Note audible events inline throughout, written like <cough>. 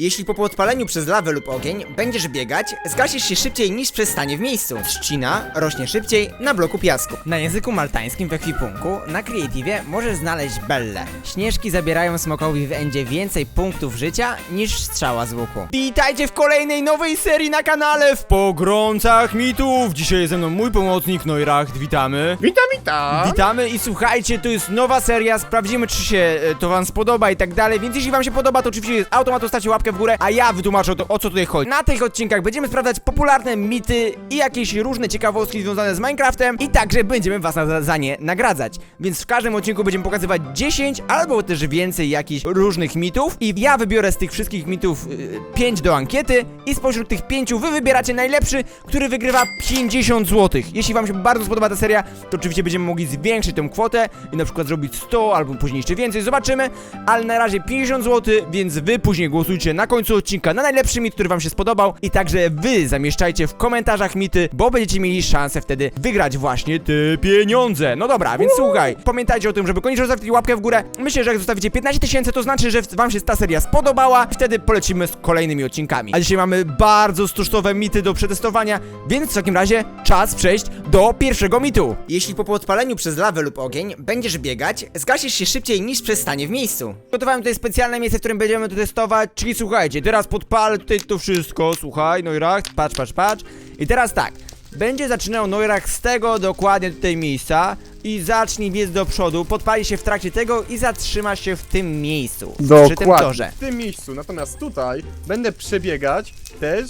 Jeśli po podpaleniu przez lawę lub ogień będziesz biegać, zgasisz się szybciej niż przez stanie w miejscu. Trzcina rośnie szybciej na bloku piasku. Na języku maltańskim w ekwipunku na Creative możesz znaleźć belle. Śnieżki zabierają smokowi w endzie więcej punktów życia niż strzała z łuku. Witajcie w kolejnej nowej serii na kanale w Pogromcach Mitów. Dzisiaj jest ze mną mój pomocnik Neuracht, witamy. Witam, witam! Witamy i słuchajcie, to jest nowa seria, sprawdzimy czy się e, to wam spodoba i tak dalej, więc jeśli wam się podoba, to oczywiście jest automat, stawcie łapkę w górę, a ja wytłumaczę to, o co tutaj chodzi. Na tych odcinkach będziemy sprawdzać popularne mity i jakieś różne ciekawostki związane z Minecraftem i także będziemy was na, za nie nagradzać. Więc w każdym odcinku będziemy pokazywać 10 albo też więcej jakichś różnych mitów i ja wybiorę z tych wszystkich mitów 5 do ankiety i spośród tych 5 wy wybieracie najlepszy, który wygrywa 50 zł. Jeśli wam się bardzo spodoba ta seria, to oczywiście będziemy mogli zwiększyć tę kwotę i na przykład zrobić 100 albo później jeszcze więcej, zobaczymy, ale na razie 50 zł, więc wy później głosujcie na końcu odcinka na najlepszy mit, który wam się spodobał i także wy zamieszczajcie w komentarzach mity, bo będziecie mieli szansę wtedy wygrać właśnie te pieniądze. No dobra, więc słuchaj, pamiętajcie o tym, żeby koniecznie zostawić łapkę w górę. Myślę, że jak zostawicie 15 tysięcy, to znaczy, że wam się ta seria spodobała. Wtedy polecimy z kolejnymi odcinkami. A dzisiaj mamy bardzo sztuczne mity do przetestowania, więc w takim razie czas przejść do pierwszego mitu. Jeśli po podpaleniu przez lawę lub ogień będziesz biegać, zgasisz się szybciej niż przez stanie w miejscu. Gotowałem tutaj specjalne miejsce, w którym będziemy to testować, czyli słuchajcie, teraz podpalę tutaj to wszystko, słuchaj, no i raz, patrz, patrz, patrz. I teraz tak, będzie zaczynał Neurach z tego dokładnie tutaj miejsca i zacznij biec do przodu, podpali się w trakcie tego i zatrzyma się w tym miejscu. Przy tym torze. w tym miejscu. Natomiast tutaj będę przebiegać też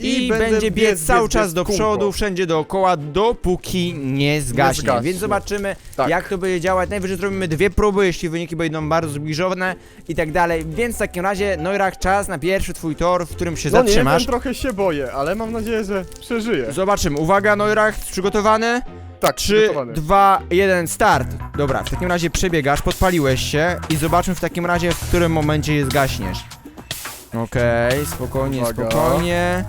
I, i, będę będzie biec, cały czas biec do kółko. przodu, wszędzie dookoła, dopóki nie zgaśnie. zgaśnie. Więc zobaczymy, Tak. jak to będzie działać. Najwyżej zrobimy dwie próby, jeśli wyniki będą bardzo zbliżone i tak dalej. Więc w takim razie, Neurach, czas na pierwszy twój tor, w którym się No nie zatrzymasz. wiem, trochę się boję, ale mam nadzieję, że przeżyję. Zobaczymy. Uwaga, Neurach, przygotowany? Tak, 3, przygotowany. 2, 1, start. Dobra, w takim razie przebiegasz, podpaliłeś się i zobaczmy w takim razie, w którym momencie je zgaśniesz. Okej, spokojnie, Uwaga. spokojnie.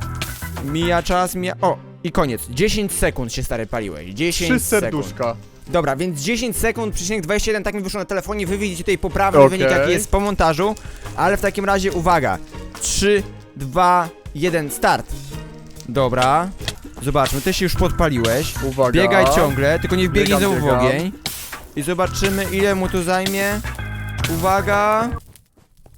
Mija czas, mija... O! I koniec. 10 sekund się stary paliłeś. 10 Trzy sekund. serduszka. Dobra, więc 10 sekund, przecinek 21, tak mi wyszło na telefonie. Wy widzicie tutaj poprawny Okej. wynik, jaki jest po montażu. Ale w takim razie uwaga. 3, 2, 1, start. Dobra. Zobaczmy, ty się już podpaliłeś. Uwaga. Biegaj ciągle, tylko nie wbiegnij Biegam, znowu w biegam. ogień. I zobaczymy ile mu to zajmie. Uwaga.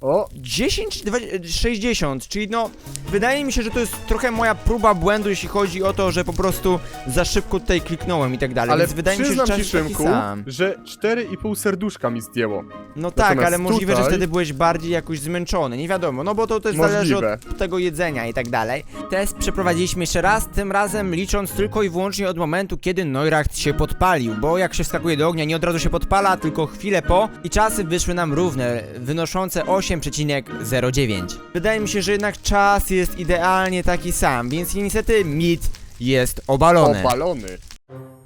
O, 10, 20, 60, czyli no wydaje mi się, że to jest trochę moja próba błędu, jeśli chodzi o to, że po prostu za szybko tutaj kliknąłem i tak dalej, ale więc wydaje mi się, że czas ci, Szymku, sam. że 4,5 serduszka mi zdjęło. No tak, Natomiast ale możliwe, że wtedy byłeś bardziej jakoś zmęczony, nie wiadomo, no bo to też zależy Możliwe. od tego jedzenia i tak dalej. Test przeprowadziliśmy jeszcze raz, tym razem licząc tylko i wyłącznie od momentu, kiedy Neuracht się podpalił, bo jak się wskakuje do ognia, nie od razu się podpala, tylko chwilę po i czasy wyszły nam równe, wynoszące 8,09. Wydaje mi się, że jednak czas jest idealnie taki sam, więc niestety mit jest obalony. Obalony.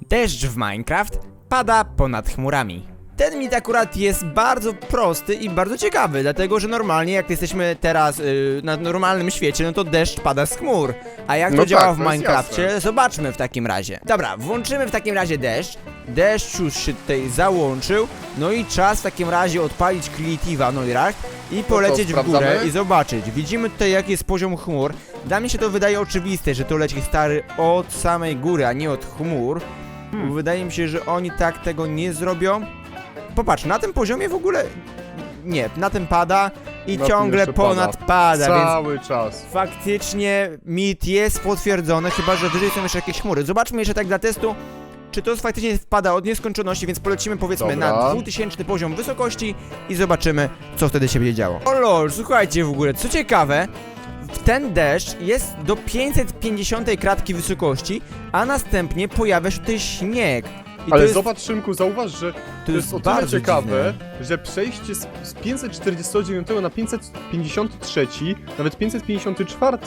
Deszcz w Minecraft pada ponad chmurami. Ten mit akurat jest bardzo prosty i bardzo ciekawy, dlatego że normalnie jak jesteśmy teraz yy, na normalnym świecie, no to deszcz pada z chmur. A jak to No działa tak, w to jest Minecrafcie, jasne. zobaczmy w takim razie. Dobra, włączymy w takim razie deszcz. Deszcz już się tutaj załączył, no i czas w takim razie odpalić Creative'a Noirach i polecieć w górę i zobaczyć. Widzimy tutaj jaki jest poziom chmur. Dla mnie się to wydaje oczywiste, że to leci stary od samej góry, a nie od chmur. Hmm. Bo Wydaje mi się, że oni tak tego nie zrobią. Popatrz, na tym poziomie w ogóle. Nie, na tym pada i Na ciągle ponad pada, więc Cały czas. faktycznie mit jest potwierdzony, chyba że wyżej są jeszcze jakieś chmury. Zobaczmy jeszcze tak dla testu, czy to faktycznie wpada od nieskończoności, więc polecimy powiedzmy na Dobra. 2000 poziom wysokości i zobaczymy, co wtedy się będzie działo. O lol, słuchajcie w ogóle, co ciekawe, w ten deszcz jest do 550 kratki wysokości, a następnie pojawia się tutaj śnieg. I Ale to jest, zobacz Szymku, zauważ, że to, jest o tyle bardzo ciekawe, że przejście z, z 549 na 553, nawet 554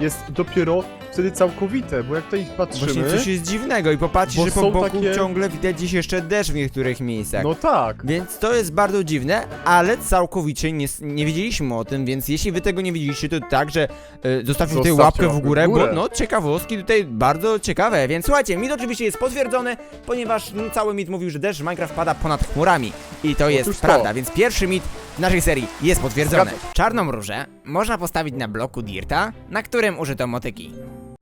jest dopiero wtedy całkowite, bo jak tutaj patrzymy... Właśnie coś jest dziwnego i popatrzcie, Bo że po są boku takie- ciągle widać gdzieś jeszcze deszcz w niektórych miejscach. No tak. Więc to jest bardzo dziwne, ale całkowicie nie, nie wiedzieliśmy o tym, więc jeśli wy tego nie widzieliście, to także e, zostawcie tutaj Zostawcie łapkę w łapkę w górę. bo no ciekawostki tutaj bardzo ciekawe. Więc słuchajcie, mit oczywiście jest potwierdzony, ponieważ no, cały mit mówił, że deszcz w Minecraft pada ponad chmurami. I to jest Otóż to. prawda, więc pierwszy mit w naszej serii jest potwierdzony. Zgadzam. Czarną różę można postawić na bloku Dirta, na którym użyto motyki.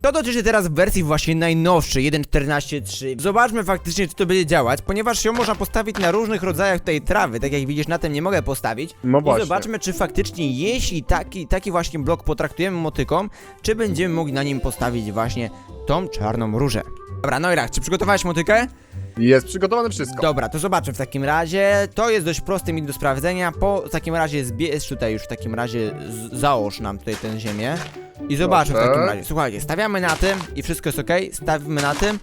To dotyczy teraz wersji właśnie najnowszej, 1.14.3. Zobaczmy faktycznie, czy to będzie działać, ponieważ ją można postawić na różnych rodzajach tej trawy, tak jak widzisz, na tym nie mogę postawić. No I właśnie. zobaczmy, czy faktycznie, jeśli taki, taki właśnie blok potraktujemy motyką, czy będziemy mogli na nim postawić właśnie tą czarną różę. Dobra, Noirak, czy przygotowałeś motykę? Jest przygotowane wszystko. Dobra, to zobaczmy w takim razie. To jest dość prosty mit do sprawdzenia. Po w takim razie zbierz tutaj już w takim razie z- załóż nam tutaj tę ziemię. I zobaczmy w Dobrze. takim razie. Słuchajcie, stawiamy na tym i wszystko jest ok. Stawimy na tym.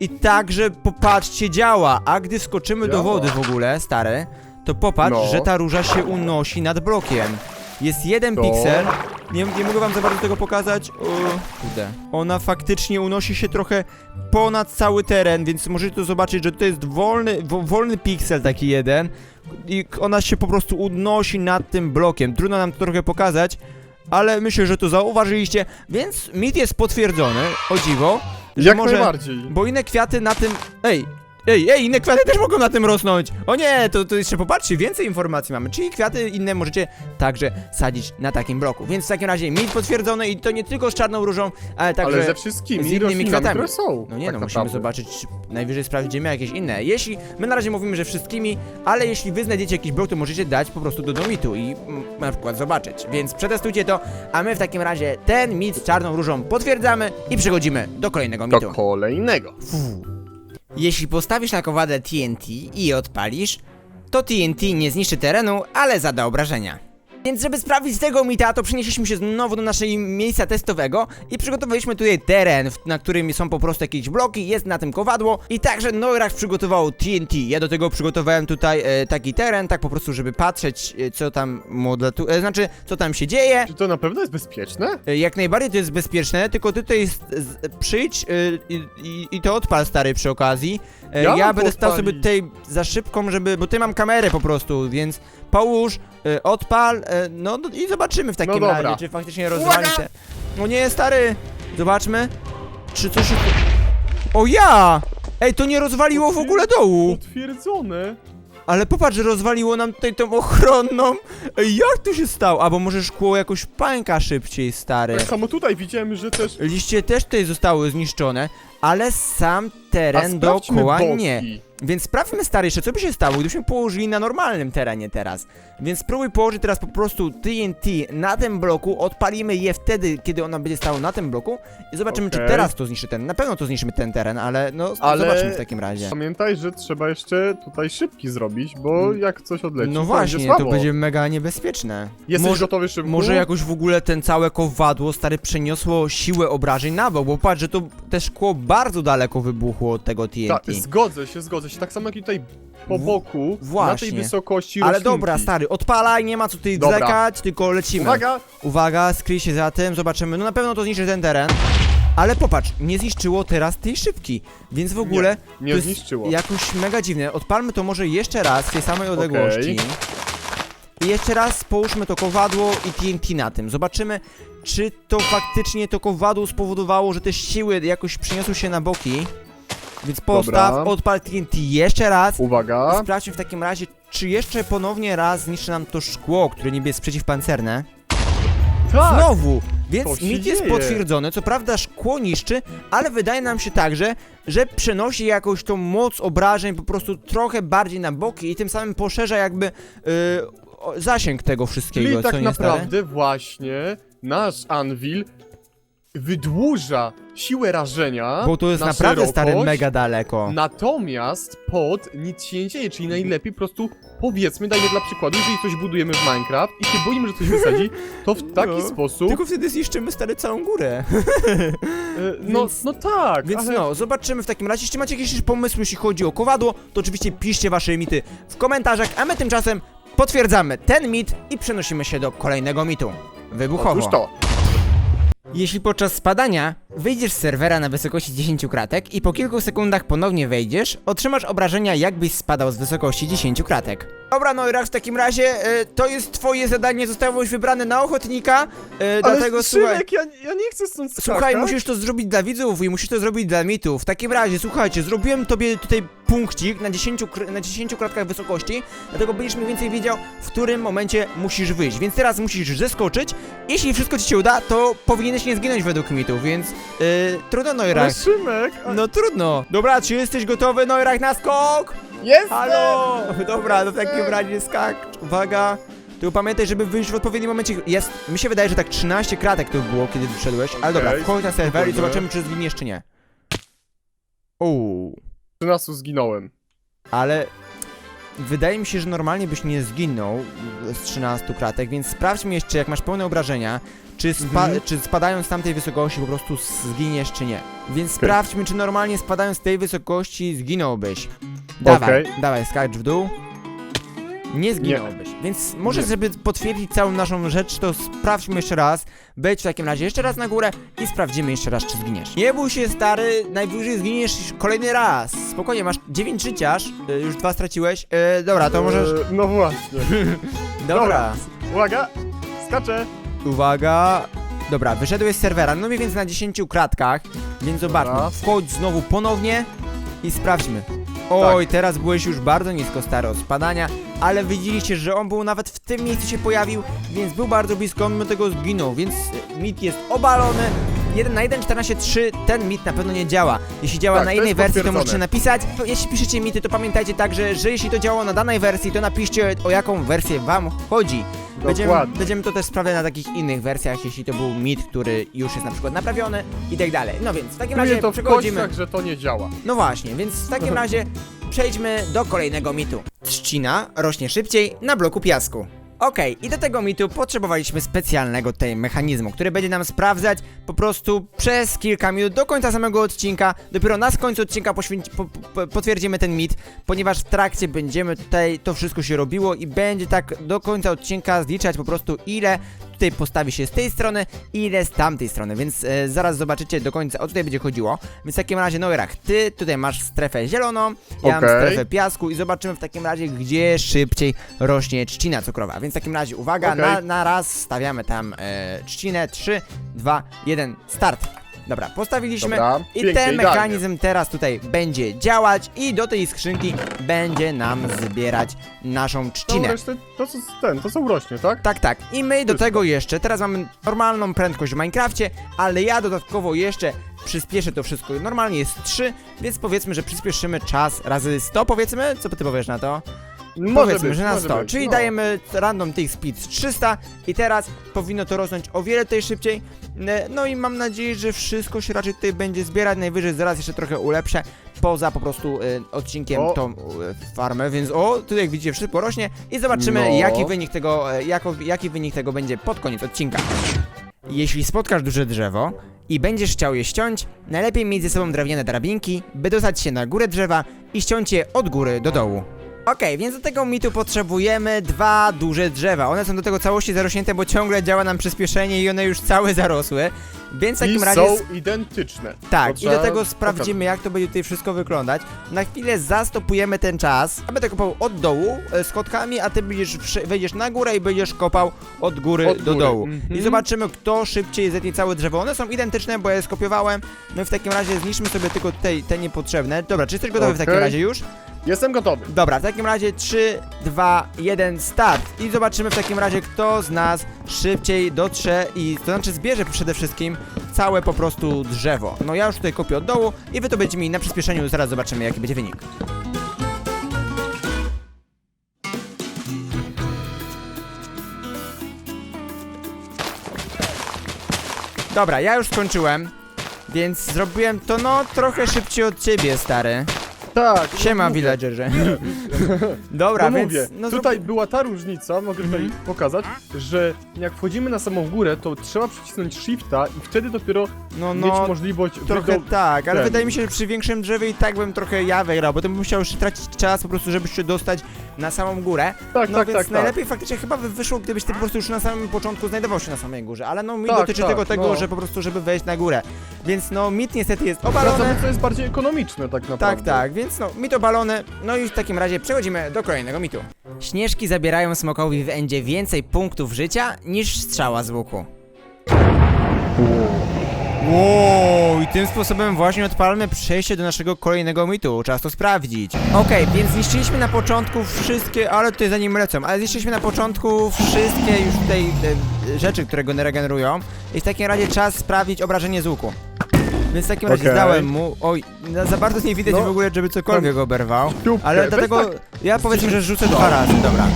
I także popatrzcie, działa. A gdy skoczymy do Działa. wody w ogóle, stary, to popatrz, No. że ta róża się unosi nad blokiem. Jest jeden To- piksel. Nie, nie mogę wam za bardzo tego pokazać. O, kurde. Ona faktycznie unosi się trochę ponad cały teren, więc możecie to zobaczyć, że to jest wolny, wo, wolny piksel taki jeden i ona się po prostu unosi nad tym blokiem. Trudno nam to trochę pokazać, ale myślę, że to zauważyliście, więc mit jest potwierdzony, o dziwo, że Jak może... najbardziej. Bo inne kwiaty na tym... Ej, ej, ej, inne kwiaty też mogą na tym rosnąć! O nie, to, to jeszcze popatrzcie, więcej informacji mamy, czyli kwiaty inne możecie także sadzić na takim bloku. Więc w takim razie mit potwierdzony i to nie tylko z czarną różą, ale także... Ale ze wszystkimi z innymi roślinami, kwiatami. które są. No nie tak no, musimy naprawdę. zobaczyć, czy najwyżej sprawdzimy jakieś inne. Jeśli, my na razie mówimy, że wszystkimi, ale jeśli wy znajdziecie jakiś blok, to możecie dać po prostu do domitu i mm, na przykład zobaczyć. Więc przetestujcie to, a my w takim razie ten mit z czarną różą potwierdzamy i przechodzimy do kolejnego mitu. Do kolejnego. Jeśli postawisz na kowadę TNT i je odpalisz, to TNT nie zniszczy terenu, ale zada obrażenia. Więc żeby sprawdzić tego mita, to przenieśliśmy się znowu do naszego miejsca testowego i przygotowaliśmy tutaj teren, na którym są po prostu jakieś bloki, jest na tym kowadło i także Neurach przygotował TNT. Ja do tego przygotowałem tutaj e, taki teren, tak po prostu, żeby patrzeć, e, co tam modlatu... E, znaczy, co tam się dzieje. Czy to na pewno jest bezpieczne? E, Jak najbardziej to jest bezpieczne, tylko ty tutaj z, z, przyjdź y, i, i, i to odpal stary przy okazji. E, Ja mam będę stał sobie odpalić. tutaj za szybką, żeby. Bo ty mam kamerę po prostu, więc połóż, y, odpal, no no i zobaczymy w takim No dobra. razie, czy faktycznie rozwali Uwaga! te. No nie, stary! Zobaczmy. Czy coś się. O ja! Ej, to nie rozwaliło w ogóle dołu! Potwierdzone. Ale popatrz, że rozwaliło nam tutaj tą ochronną. Ej, jak to się stało? Albo może szkło jakoś pańka szybciej, stary. Tak samo tutaj widziałem, że też... Liście też tutaj zostały zniszczone, ale sam A teren sprawdźmy dookoła boki. nie. Więc sprawdźmy stary jeszcze, co by się stało, gdybyśmy położyli na normalnym terenie teraz. Więc spróbuj położyć teraz po prostu TNT na tym bloku, odpalimy je wtedy, kiedy ona będzie stała na tym bloku i zobaczymy, czy teraz to zniszczy ten. Na pewno to zniszczymy ten teren, ale no Ale- zobaczmy w takim razie. Pamiętaj, że trzeba jeszcze tutaj szybki zrobić, bo jak coś odleci, No to właśnie, będzie to będzie mega niebezpieczne. Jesteś może, gotowy szybko? może jakoś w ogóle ten całe kowadło stary przeniosło siłę obrażeń na bok, bo patrz, że to te szkło bardzo daleko wybuchło od tego TNT. Tak, zgodzę się, zgodzę się. Tak samo jak i tutaj po W- boku, na właśnie. tej wysokości Ale roślinki. dobra, stary, odpalaj, nie ma co tutaj Dobra. tylko lecimy. Uwaga! Uwaga, skryj się za tym, zobaczymy. No na pewno to zniszczy ten teren. Ale popatrz, nie zniszczyło teraz tej szybki, więc w ogóle Nie to jest zniszczyło. jakoś mega dziwne. Odpalmy to może jeszcze raz w tej samej odległości. I jeszcze raz połóżmy to kowadło i TNT na tym. Zobaczymy, czy to faktycznie to kowadło spowodowało, że te siły jakoś przeniosły się na boki. Więc postaw, Dobra. odpal TNT jeszcze raz. Uwaga! Sprawdźmy w takim razie, czy jeszcze ponownie raz zniszczy nam to szkło, które niby jest przeciwpancerne. Tak! Znowu! To Więc się mit jest dzieje. potwierdzony, co prawda szkło niszczy, ale wydaje nam się także, że przenosi jakąś tą moc obrażeń po prostu trochę bardziej na boki i tym samym poszerza jakby yy, o- zasięg tego wszystkiego, Czyli co tak nie stary? naprawdę właśnie nasz Anvil wydłuża siłę rażenia Bo to jest na naprawdę stary szerokość, mega daleko. Natomiast pod nic się nie dzieje, czyli najlepiej po prostu powiedzmy, dajmy dla przykładu, jeżeli coś budujemy w Minecraft i się boimy, że coś wysadzi, to w <laughs> taki No. sposób, Tylko wtedy zniszczymy stary całą górę. <laughs> e, no, więc- no tak, Więc ale no, zobaczymy w takim razie. Jeśli macie jakieś pomysły, jeśli chodzi o kowadło, to oczywiście piszcie wasze mity w komentarzach, a my tymczasem potwierdzamy ten mit i przenosimy się do kolejnego mitu. Wybuchowo. otóż to. Jeśli podczas spadania wyjdziesz z serwera na wysokości 10 kratek i po kilku sekundach ponownie wejdziesz, otrzymasz obrażenia jakbyś spadał z wysokości 10 kratek. Dobra, no i raz w takim razie e, to jest twoje zadanie, zostałeś wybrany na ochotnika, e, dlatego słuchaj... Szymek, ja, ja nie chcę stąd skakać. Słuchaj, musisz to zrobić dla widzów i musisz to zrobić dla mitów. W takim razie, słuchajcie, zrobiłem tobie tutaj punkcik na 10, kr- na 10 kratkach wysokości, dlatego będziesz mniej więcej wiedział, w którym momencie musisz wyjść. Więc teraz musisz zeskoczyć. Jeśli wszystko ci się uda, to powinieneś nie zginąć według mitów, więc yy, trudno Ale Noirak. Szymek, a... No trudno. Dobra, czy jesteś gotowy, Noirak, na skok? Jestem! Halo! Dobra, to w takim razie skak. Uwaga. Tu pamiętaj, żeby wyjść w odpowiednim momencie. Jest, mi się wydaje, że tak 13 kratek to było, kiedy wyszedłeś. Ale dobra, Okej, wchodź na serwer i spokojnie. zobaczymy, czy zginiesz, czy nie. Uuu, 13 zginąłem. ale wydaje mi się, że normalnie byś nie zginął z 13 kratek, więc sprawdźmy jeszcze, jak masz pełne obrażenia, czy, spa Mhm. czy spadając z tamtej wysokości po prostu zginiesz, czy nie. Więc sprawdźmy, czy normalnie spadając z tej wysokości zginąłbyś. Dawaj, Okej. dawaj, skacz w dół. Nie zginąłbyś. Więc może, Nie. żeby potwierdzić całą naszą rzecz, to sprawdźmy jeszcze raz. Wejdź w takim razie jeszcze raz na górę i sprawdzimy jeszcze raz, czy zginiesz. Nie bój się, stary, najwyżej zginiesz kolejny raz. Spokojnie, masz 9 życiaż, y, już dwa straciłeś. Y, dobra, to możesz... E, no właśnie. <laughs> Dobra, Uwaga! Skaczę! Uwaga. Dobra, wyszedłeś z serwera, no mniej więcej na 10 kratkach, więc zobaczmy. Dobra. Wchodź znowu ponownie i sprawdźmy. Oj, teraz byłeś już bardzo nisko stary od spadania, ale widzieliście, że on był nawet w tym miejscu się pojawił, więc był bardzo blisko, mimo tego zginął, więc y, mit jest obalony. 1 na 1.14.3 ten mit na pewno nie działa. Jeśli działa Tak, na to innej jest wersji, to potwierdzone. możecie napisać. To Jeśli piszecie mity, to pamiętajcie także, że jeśli to działało na danej wersji, to napiszcie o jaką wersję wam chodzi. Będziemy, Dokładnie. będziemy to też sprawdzać na takich innych wersjach, jeśli to był mit, który już jest na przykład naprawiony i tak dalej. No więc w takim Czuję razie to w przechodzimy. kościach, że to nie działa. No właśnie, więc w takim <laughs> razie przejdźmy do kolejnego mitu. Trzcina rośnie szybciej na bloku piasku. Okej, i do tego mitu potrzebowaliśmy specjalnego tutaj mechanizmu, który będzie nam sprawdzać po prostu przez kilka minut do końca samego odcinka. Dopiero na końcu odcinka po, potwierdzimy ten mit, ponieważ w trakcie będziemy tutaj to wszystko się robiło i będzie tak do końca odcinka zliczać po prostu ile tutaj postawi się z tej strony i ile z tamtej strony, więc e, zaraz zobaczycie do końca o tutaj będzie chodziło. Więc w takim razie Noirach, ty tutaj masz strefę zieloną, ja mam Okej. strefę piasku i zobaczymy w takim razie gdzie szybciej rośnie trzcina cukrowa. Więc w takim razie uwaga, Okej. na, na raz stawiamy tam e, trzcinę, 3, 2, 1, start. Dobra, postawiliśmy Dobra, i pięknie, ten idealnie. mechanizm teraz tutaj będzie działać i do tej skrzynki będzie nam zbierać naszą To trzcinę. resztę, to co ten, to co urośnie, tak? Tak, tak. I my do Wszystko. tego jeszcze, teraz mamy normalną prędkość w Minecrafcie, ale ja dodatkowo jeszcze przyspieszę to wszystko. Normalnie jest 3, więc powiedzmy, że przyspieszymy czas razy 100, powiedzmy? Co ty powiesz na to? Może powiedzmy, być, że na może 100. być, Czyli no. dajemy random tych speed 300 i teraz powinno to rosnąć o wiele tutaj szybciej. Ne- No i mam nadzieję, że wszystko się raczej tutaj będzie zbierać. Najwyżej zaraz jeszcze trochę ulepszę poza po prostu y, odcinkiem O. tą y, farmę, więc o, tutaj jak widzicie wszystko rośnie i zobaczymy No. jaki wynik tego, jako, jaki wynik tego będzie pod koniec odcinka. Jeśli spotkasz duże drzewo i będziesz chciał je ściąć, najlepiej mieć ze sobą drewniane drabinki, by dostać się na górę drzewa i ściąć je od góry do dołu. Okej, więc do tego mitu potrzebujemy dwa duże drzewa. One są do tego całości zarośnięte, bo ciągle działa nam przyspieszenie i one już całe zarosły. Więc w takim I razie. są identyczne. Tak, i do tego sprawdzimy, jak to będzie tutaj wszystko wyglądać. Na chwilę zastopujemy ten czas. Ja będę kopał od dołu e, schodkami, a ty będziesz wejdziesz na górę i będziesz kopał od góry Od do góry, dołu. mhm. I zobaczymy, kto szybciej zetnie całe drzewo. One są identyczne, bo ja je skopiowałem. No i w takim razie zniszczmy sobie tylko tutaj te niepotrzebne. Dobra, czy jesteś gotowy w takim Okej. razie już? Jestem gotowy. Dobra, w takim razie 3, 2, 1, start. I zobaczymy w takim razie, kto z nas szybciej dotrze i to znaczy zbierze przede wszystkim całe po prostu drzewo. No ja już tutaj kopię od dołu i wy to będziecie mieli na przyspieszeniu, zaraz zobaczymy jaki będzie wynik. Dobra, ja już skończyłem, więc zrobiłem to no trochę szybciej od ciebie, stary. Tak. Siema, villagerze. <laughs> <laughs> Dobra, no więc... mówię, No zrób- tutaj była ta różnica, mogę tutaj Mhm. pokazać, że jak wchodzimy na samą górę, to trzeba przycisnąć shifta i wtedy dopiero No, mieć no, możliwość trochę wydo- tak, ale ten. wydaje mi się, że przy większym drzewie i tak bym trochę ja wygrał, bo to bym musiał już tracić czas po prostu, żeby się dostać na samą górę. Tak, No tak, więc tak, tak. najlepiej faktycznie chyba by wyszło, gdybyś ty po prostu już na samym początku znajdował się na samej górze, ale no mi Tak, dotyczy tak, tego tego, no. że po prostu żeby wejść na górę. Więc no mit niestety jest obalony. Sprawdzamy, co jest bardziej ekonomiczne tak naprawdę. Tak, tak, więc no, mit obalony. No i w takim razie przechodzimy do kolejnego mitu. Śnieżki zabierają smokowi w endzie więcej punktów życia niż strzała z łuku. Wow, i tym sposobem właśnie odpalmy przejście do naszego kolejnego mitu. Czas to sprawdzić. Okej, więc zniszczyliśmy na początku wszystkie, ale tutaj zanim lecą, ale zniszczyliśmy na początku wszystkie już tutaj e, rzeczy, które go regenerują. I w takim razie czas sprawdzić obrażenie z łuku. Więc w takim razie Okej. zdałem mu. Oj, no, za bardzo nie widać No. w ogóle, żeby cokolwiek go oberwał. Ale weź dlatego tak- ja powiedzmy, że rzucę dwa razy, dobra.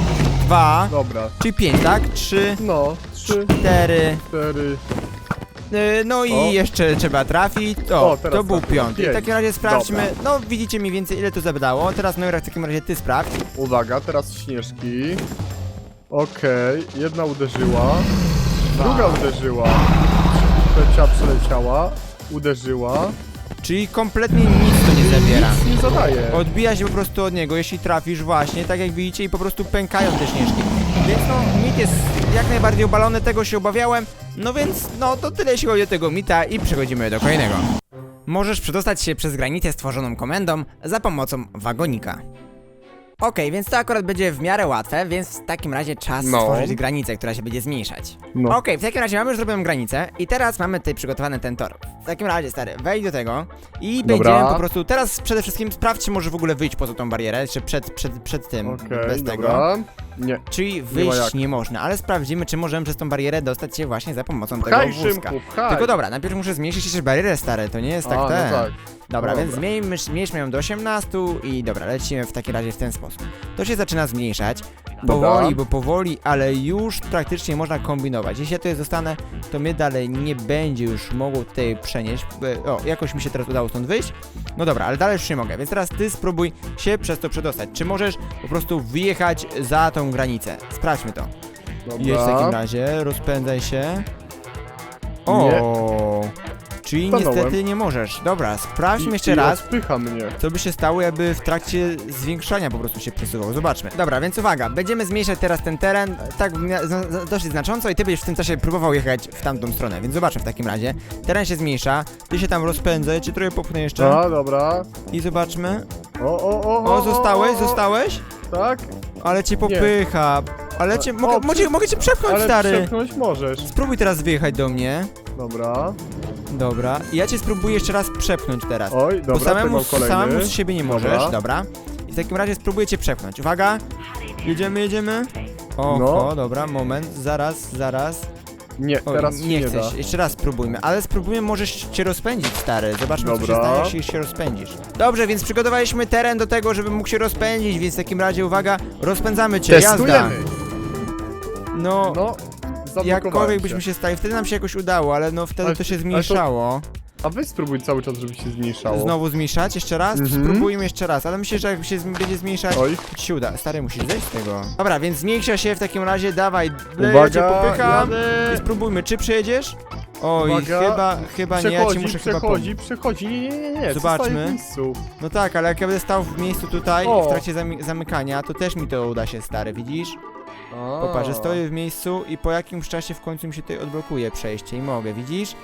Dwa, Dobra, czyli pięć, tak? Trzy, no, trzy, cztery, cztery, Yy, No i O. jeszcze trzeba trafić. O, O, teraz to był trafiłem. piąty. W Pięć. takim razie sprawdźmy. No widzicie mniej więcej ile to zadało. Teraz Neura w takim razie ty sprawdź. uwaga, teraz śnieżki. Okej, jedna uderzyła, druga uderzyła, trzecia przeleciała, uderzyła. Czyli kompletnie nic to nie zabiera. Nic nie zadaje. Odbija się po prostu od niego, jeśli trafisz właśnie, tak jak widzicie i po prostu pękają te śnieżki. Więc no, mit jest jak najbardziej obalony, tego się obawiałem. No więc, no to tyle jeśli chodzi o tego mita i przechodzimy do kolejnego. Możesz przedostać się przez granicę stworzoną komendą za pomocą wagonika. Okej, więc to akurat będzie w miarę łatwe, więc w takim razie czas No. stworzyć granicę, która się będzie zmniejszać. No. Okej, w takim razie mamy już zrobioną granicę i teraz mamy tutaj przygotowany ten tor. W takim razie, stary, wejdź do tego i Dobra. będziemy po prostu, teraz przede wszystkim sprawdź, czy może w ogóle wyjść poza tą barierę, jeszcze przed, przed, przed tym, Okej, bez tego. dobra. Nie. Czyli wyjść jak. nie, można, ale sprawdzimy, czy możemy przez tą barierę dostać się właśnie za pomocą tego Pchaj wózka. szymku, pchaj. Tylko dobra, najpierw muszę zmniejszyć jeszcze barierę, stary, to nie jest tak A, ten. no tak. Dobra, Dobra. więc zmieńmy, zmniejszmy ją do 18 i dobra, lecimy w takim razie w ten sposób. To się zaczyna zmniejszać. Powoli, bo powoli, ale już praktycznie można kombinować. Jeśli ja tutaj zostanę, to mnie dalej nie będzie już mogło tutaj przenieść. E, O, jakoś mi się teraz udało stąd wyjść. No dobra, ale dalej już nie mogę, więc teraz ty spróbuj się przez to przedostać. Czy możesz po prostu wyjechać za tą granicę? Sprawdźmy to. Dobra. Jedź w takim razie, rozpędzaj się. O, czyli Stanąłem. niestety nie możesz. Dobra, sprawdźmy I- jeszcze i raz. odpycha mnie. Co by się stało, jakby w trakcie zwiększania po prostu się przesuwał? Zobaczmy. Dobra, więc uwaga, będziemy zmniejszać teraz ten teren tak mia- zna- zna- dosyć znacząco i ty będziesz w tym czasie próbował jechać w tamtą stronę, więc zobaczmy w takim razie. Teren się zmniejsza, ty się tam rozpędzaj, czy trochę popchnę jeszcze A, dobra. i zobaczmy. O, o, o, O, zostałeś, zostałeś? Tak? Ale cię popycha. Ale cię, mogę, O, mogę, przy- mogę cię przepchnąć, Ale stary. przepchnąć możesz. Spróbuj teraz wyjechać do mnie. Dobra. Dobra, i ja cię spróbuję jeszcze raz przepchnąć teraz. Oj, dobra, Bo samemu, czekam kolejny. samemu z siebie nie możesz, Dobra. dobra. I w takim razie spróbuję cię przepchnąć. Uwaga! Jedziemy, jedziemy. Oho, No. dobra, moment, zaraz, zaraz. Nie, O, teraz się nie nie chcesz, da. jeszcze raz spróbujmy, ale spróbujmy możesz cię rozpędzić, stary. Zobaczmy, co się Dobra. stanie, jeśli się rozpędzisz. Dobrze, więc przygotowaliśmy teren do tego, żeby mógł się rozpędzić, więc w takim razie, uwaga, rozpędzamy cię, jazda. Testujemy. No, No, zablokowałem jakkolwiek się. byśmy się stali, wtedy nam się jakoś udało, ale no wtedy Ale- to się ale to- zmniejszało. A weź spróbuj cały czas, żeby się zmniejszało. Znowu zmniejszać jeszcze raz? Mhm. Spróbujmy jeszcze raz, ale myślę, że jak się zm- będzie zmniejszać, Oj, to ci się uda. Stary, musisz zejść z tego. Dobra, więc zmniejsza się w takim razie, dawaj, uwaga, ja cię popycham. jadę. I spróbujmy, czy przejedziesz? Oj, Uwaga. chyba, chyba nie, ja ci Przechodzi, muszę chyba przechodzi, pomóc. przechodzi, nie, nie, nie, nie, Zobaczmy. zostaje w miejscu. No tak, ale jak ja będę stał w miejscu tutaj, O. w trakcie zamy zamykania, to też mi to uda się, stary, widzisz? Popatrz, że stoję w miejscu i po jakimś czasie w końcu mi się tutaj odblokuje przejście i mogę, widzisz?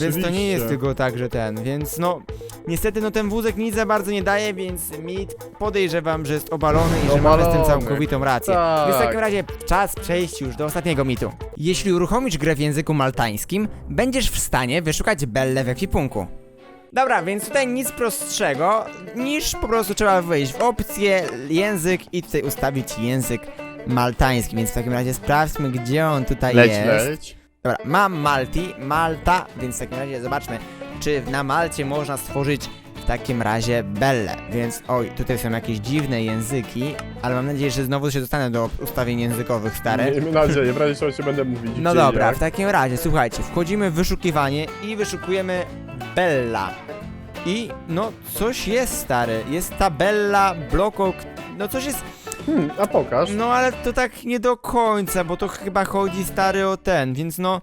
Więc to nie jest tylko tak, że ten, więc no niestety no ten wózek nic za bardzo nie daje, więc mit podejrzewam, że jest obalony i że mamy z tym Obalony. całkowitą rację. Tak. Więc w takim razie czas przejść już do ostatniego mitu. Jeśli uruchomisz grę w języku maltańskim, będziesz w stanie wyszukać Bellę w ekwipunku. Dobra, więc tutaj nic prostszego niż po prostu trzeba wejść w opcję język i tutaj ustawić język maltański, więc w takim razie sprawdźmy gdzie on tutaj Leć, jest. leć. Dobra, mam Malti, Malta, więc w takim razie zobaczmy, czy na Malcie można stworzyć w takim razie Belle. Więc oj, tutaj są jakieś dziwne języki, ale mam nadzieję, że znowu się dostanę do ustawień językowych stare. Miejmy nadzieję, w razie czego się będę mówić. No gdzie i dobra, jak. w takim razie, słuchajcie, wchodzimy w wyszukiwanie i wyszukujemy Bella. I no, coś jest stary. Jest tabella, bloko, no coś jest. Hmm, a pokaż. No ale to tak nie do końca, bo to chyba chodzi stary o ten, więc no.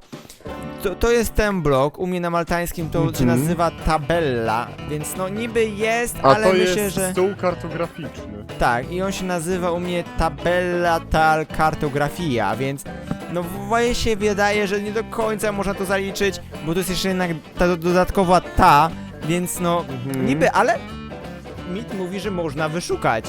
To, to jest ten blok, u mnie na maltańskim to się Mhm. nazywa tabella, więc no niby jest, A ale to myślę, jest że... stół kartograficzny. Tak, i on się nazywa u mnie tabella tal kartografia, więc no właśnie się wydaje, że nie do końca można to zaliczyć, bo to jest jeszcze jednak ta do- dodatkowa ta, więc no Mhm. niby, ale mit mówi, że można wyszukać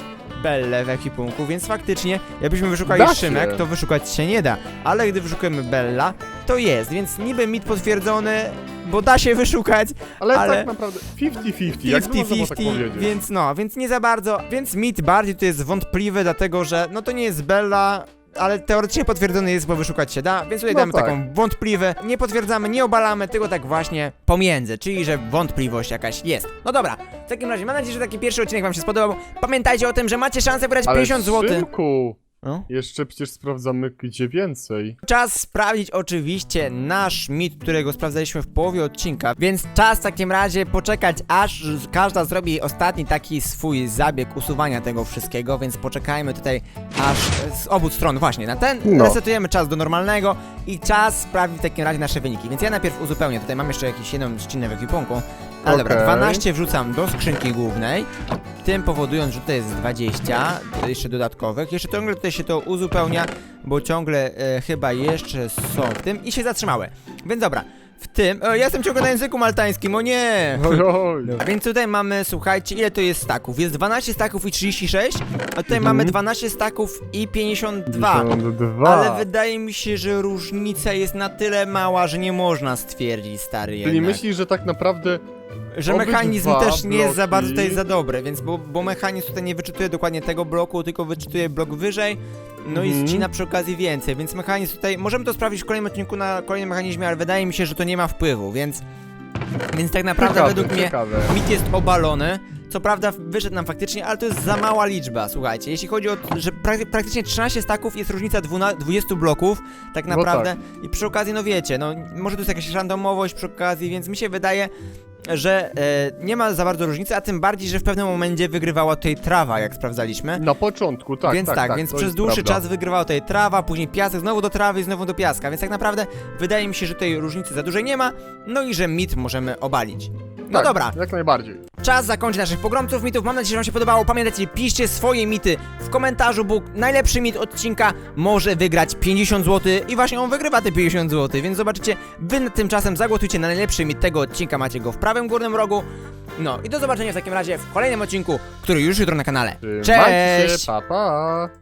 Bellę w ekwipunku, więc faktycznie jakbyśmy wyszukali Da się. Szymek, to wyszukać się nie da, ale gdy wyszukamy Bella, to jest, więc niby mit potwierdzony, bo da się wyszukać, Ale, Ale- tak naprawdę 50-50, jak można było tak 50-50, powiedzieć. więc no, więc nie za bardzo, więc mit bardziej to jest wątpliwy, dlatego że no to nie jest Bella, ale teoretycznie potwierdzony jest, bo wyszukać się da, więc tutaj No damy tak. taką wątpliwe, nie potwierdzamy, nie obalamy, tylko tak właśnie pomiędzy, czyli że wątpliwość jakaś jest. No dobra, w takim razie mam nadzieję, że taki pierwszy odcinek wam się spodobał. Pamiętajcie o tym, że macie szansę wygrać Ale 50 zł. Szymku, No. jeszcze przecież sprawdzamy gdzie więcej. Czas sprawdzić oczywiście nasz mit, którego sprawdzaliśmy w połowie odcinka, więc czas w takim razie poczekać, aż każda zrobi ostatni taki swój zabieg usuwania tego wszystkiego, więc poczekajmy tutaj aż z obu stron właśnie na ten, No. resetujemy czas do normalnego i czas sprawdzić w takim razie nasze wyniki, więc ja najpierw uzupełnię, tutaj mam jeszcze jakiś jeden odcinek w ekwipunku, ale dobra, Okej. 12 wrzucam do skrzynki głównej, tym powodując, że tutaj jest 20 jeszcze dodatkowych. Jeszcze ciągle tutaj się to uzupełnia, bo ciągle e, chyba jeszcze są w tym i się zatrzymały. Więc dobra, w tym. O, ja jestem ciągle na języku maltańskim, o nie! Oj, oj. A więc tutaj mamy, słuchajcie, ile to jest staków? Jest 12 staków i 36, a tutaj Mhm. mamy 12 staków i 52. 52. Ale wydaje mi się, że różnica jest na tyle mała, że nie można stwierdzić, stary Czyli jednak. myślisz, że tak naprawdę Że Obydwa mechanizm też nie jest za bloki- bardzo tutaj za dobry, więc bo, bo mechanizm tutaj nie wyczytuje dokładnie tego bloku, tylko wyczytuje blok wyżej, no i Mhm. ścina przy okazji więcej, więc mechanizm tutaj, możemy to sprawdzić w kolejnym odcinku na kolejnym mechanizmie, ale wydaje mi się, że to nie ma wpływu, więc więc tak naprawdę ciekawe, według mnie ciekawe. mit jest obalony. Co prawda wyszedł nam faktycznie, ale to jest za mała liczba, słuchajcie. Jeśli chodzi o, że prak praktycznie 13 staków jest różnica 12, 20 bloków, tak No naprawdę. I przy okazji, no wiecie, no może to jest jakaś randomowość przy okazji, więc mi się wydaje, że e, nie ma za bardzo różnicy, a tym bardziej, że w pewnym momencie wygrywała tutaj trawa, jak sprawdzaliśmy. Na początku, tak, więc tak, tak, tak, więc przez dłuższy prawda. czas wygrywała tutaj trawa, później piasek, znowu do trawy i znowu do piaska, więc tak naprawdę wydaje mi się, że tej różnicy za dużej nie ma, no i że mit możemy obalić. No tak, dobra, Jak najbardziej. Czas zakończyć naszych pogromców mitów. Mam nadzieję, że Wam się podobało. Pamiętajcie, piszcie swoje mity w komentarzu, bo najlepszy mit odcinka może wygrać 50 zł i właśnie on wygrywa te 50 zł, więc zobaczycie, wy tymczasem zagłosujcie na najlepszy mit tego odcinka, macie go w prawym górnym rogu. No i do zobaczenia w takim razie w kolejnym odcinku, który już jutro na kanale. Trzymajcie Cześć! się, pa pa!